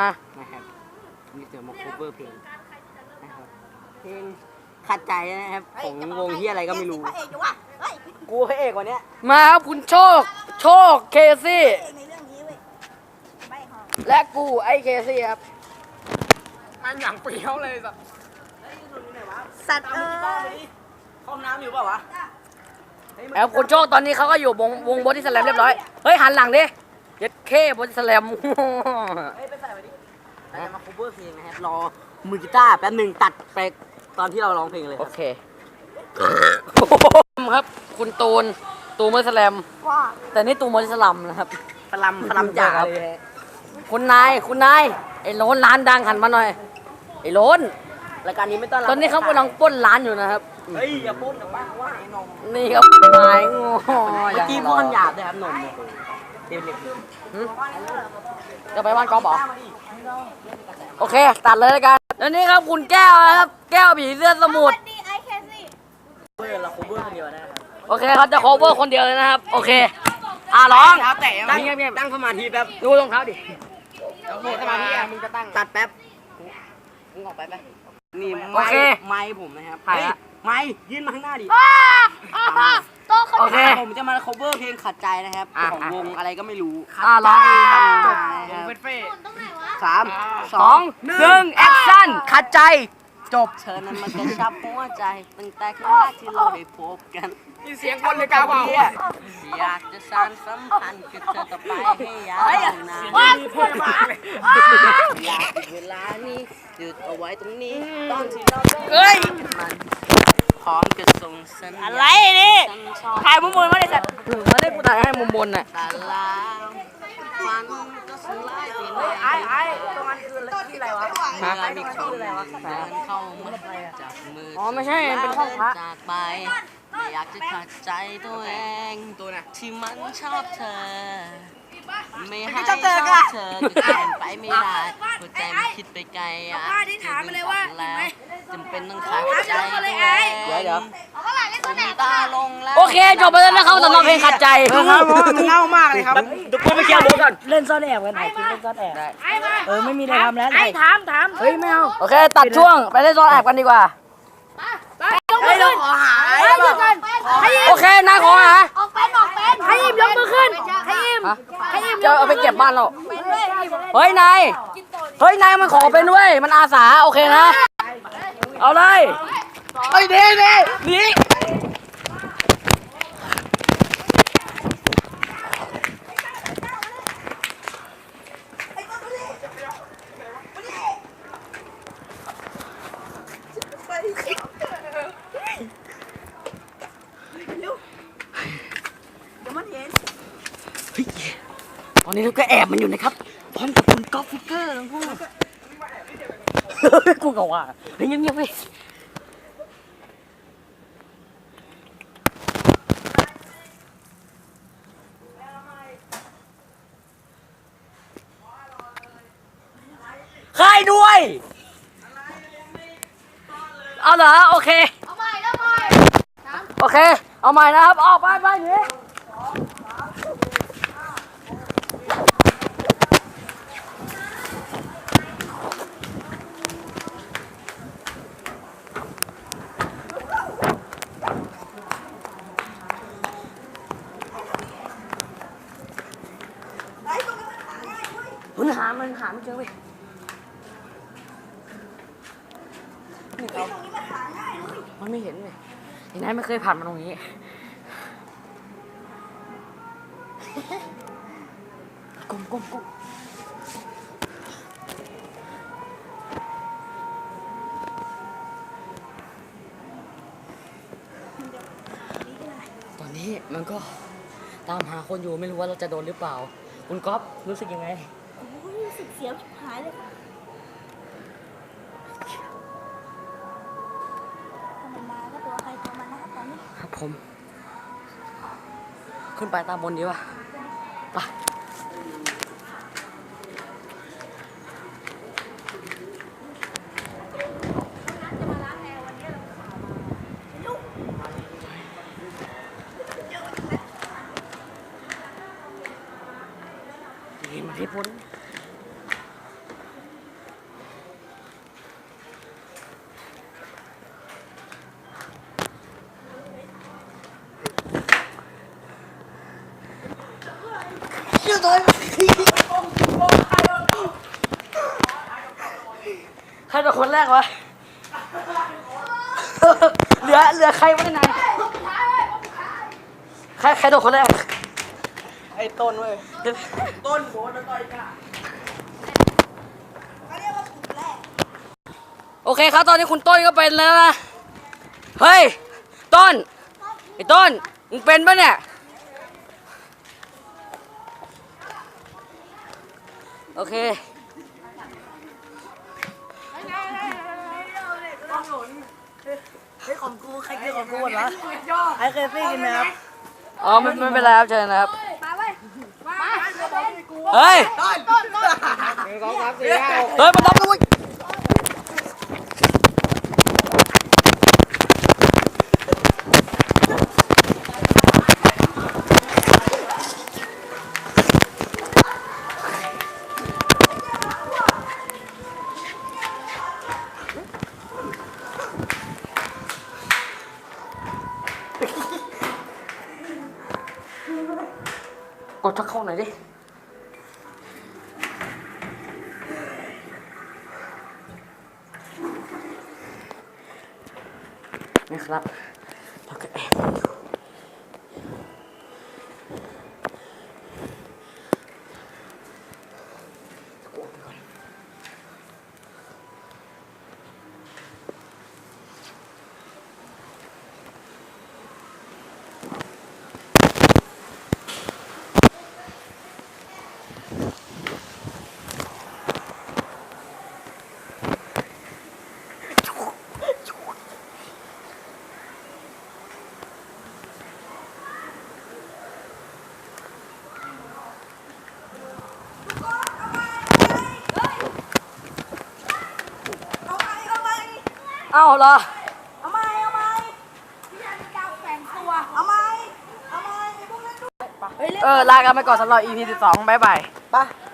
มานะครับนี่เดี๋ยวมา cover เพลงนะครับเพลงขัดใจนะครับของวงที่อะไรก็ไม่รู้ พระเอกอยู่วะเฮ้ยกูพระเอกวันเนี้ยมาครับคุณโชค โชคเคซี่ พระเอกในเรื่องนี้เว้ยไม่หอมและกูไอ้เคซี่ครับ มันอย่างเปรี้ยวเลยสัตว์สัตว์เอ้ยห้องน้ำอยู่เปล่าวะ แล้วคุณโชคตอนนี้เขาก็อยู่วงวงบอดี้สแลมเรียบร้อย เฮ้ย หันหลังดิ เย็ดเคบอดี้สแลม เฮ้ยไปใส่มาดิเราจะมา cover เพลงนะครับรอมือกีตาร์แป๊บหนึ่งตัดไปตอนที่เราร้องเพลงเลยคโอรับ เค ครับ คุณตูน ตูนบอดี้สแลม ว่าแต่นี่ตูนบอดี้สลัมนะครับพลัมพลัมจ๋าครับเลยฮะคุณนาย คุณนาย ไอ้โลนร้านดังหันมาหน่อย ไอ้โลนรายการนี้ไม่ต้อนรับตอนนี้เขากำลังปล้นร้านอยู่นะครับ เฮ้ยอย่าปล้นนะบ้าว่าไอ้นมนี่ครับนายโง่เมื่อกี้พูดคำหยาบเลยครับนมเนี่ย เด็กหึจะไปบ้านกอล์ฟเหรอโอเค ตัดเลยแล้วกันแล้วนี่ครับคุณแก้วนะครับ แก้วผีเสื้อสมุทรดีไอเคซี่ๆเพื่อนเรา cover คนเดียวนะครับโอเคเขาจะ cover คนเดียวเลยนะครับ โอเค อะร้องเท้าแตะตั้ตั้งงเงียบตั้งสมาธิแป๊บๆดูรองเท้าดิโอเคสมาธิอะมึงจะตั้ง ตัดแป๊บมึงออกไปไปนี่โอไม้เคไม้ผมนะครับถ่ายละเฮ้ไม้ยื่นมาข้างหน้าดิ โตเขาโอเค ผมจะมา cover เพลงขัดใจนะครับ อะของวงอะไรก็ไม่รู้อะร้องจบตรงไหนวะสามสองหนึ่งแอคชั่นขัดใจ จบ เธอนั้นมันกระชับหัวใจตั้งแต่ครั้งแรกที่เราได้พบกันเสียงคนเลยกาวว่าอยากจะสานสัมพันธ์กับเธอต่อไปให้ยาวนานว้าวพูดมากเลยอยากให้เวลานี้หยุดเอาไว้ตรงนี้ ตอนที่เราเฮ้ย มันพ ร้อมกับส่งสัญญาณอะไรนี่ฉันชอบถ่ายมุมบนมาเลยสัตว์มาได้กูถ่ายให้มุมบนน่ะตาลาวฝันก็สลายไปในไอ้ไอ้ตรงนั้นคือที่อะไรวะเมื่อมีคนเดินเข้ามาจับมืออ๋อไม่ใช่เป็นห้องพระจากไปไม่อยากจะขัดใจตัวเองตัวน่ะที่มันชอบเธอไม่ให้ชอบเธอก็เปลี่ยนไปไม่ได้หัวใจมันคิดไปไกลอะถามมาเลยว่าแล้วจำเป็นต้องขัดใจตัวเองเดี๋ยวเดี๋ยวตาลงแล้วโอเคจบไปแล้วนะครับสำหรับเพลงขัดใจครับมันเน่ามากเลยครับเดี๋ยวกูไปเคลียร์บูก่อนเล่นซ่อนแอบกันถ่ายคลิปเล่นซ่อนแอบเออไม่มีอะไรทำแล้วไอ้ถ่ายถามถามเฮ้ยไม่เอาโอเคตัดช่วงไปเล่นซ้อนแอบกันดีกว่ายกมือขึ้นให้หยุดก่อนให้ยิโอเคนายขอหาออกเป็นออกเป็นให้ยิมยกมือขึ้นให้ยิมฮะให้ยิมจะเอาไปเก็บบ้านเราเป็นด้วยเฮ้ยนายเฮ้ยนายมันขอเป็นด้วยมันอาสาโอเคนะเอาเลย เฮ้ยเด้เด้หนีตอนนี้เราก็แอบมันอยู่นะครับ พร้อมกับคุณก๊อฟฟิกเกอร์ทั้งคู่ กูก็ว่าเฮ้ยเงียบๆเว้ย ใครด้วยเอาเหรอโอเค เอาใหม่เอาใหม่โอเค เอาใหม่นะครับ ออกไปไปหนีมันหามันหาไม่เจอเว้ย นี่เขามันไม่เห็นเลยไอ้นายไม่เคยผ่านมาตรงนี้ ก้มก้มก้มตอนนี้มันก็ตามหาคนอยู่ไม่รู้ว่าเราจะโดนหรือเปล่า คุณก๊อฟรู้สึกยังไงรู้สึกเสียวชิบหายเลยครั ผม ขึ้นไปตามบนดีกว่าไปนี่มาที่พ้น ใครเป็นคนแรกวะ เหลือเหลือใครวะในนั้นใครใครโดนคนแรก ไอ้ต้นเว้ย ต้นโบนต้นไก่โอเคครับตอนนี้คุณต้นก็เป็นแล้วนะ เฮ้ย ต้น ไอ้ต้น มึงเป็นปะเนี่ย โอเคเฮ้ยของกูใครกินของกูหมดวะไอ้เคซี่กินไหมครับอ๋อไม่ไม่เป็นไรครับเชิญนะครับ มาเว้ยมาเฮ้ยต้นต้นเฮ้ยมาดับด้ กดชักเข้าหน่อยดิ นี่ครับแล้วก็แอบ เอ้าเหรอ เอาไหมเอาไหมพี่ยามีการแฝงตัว เอาไหมเอาไหมพวกนั้นดูเออ ลากันไปก่อนสำหรับ EP 12บ๊ายบาย ไป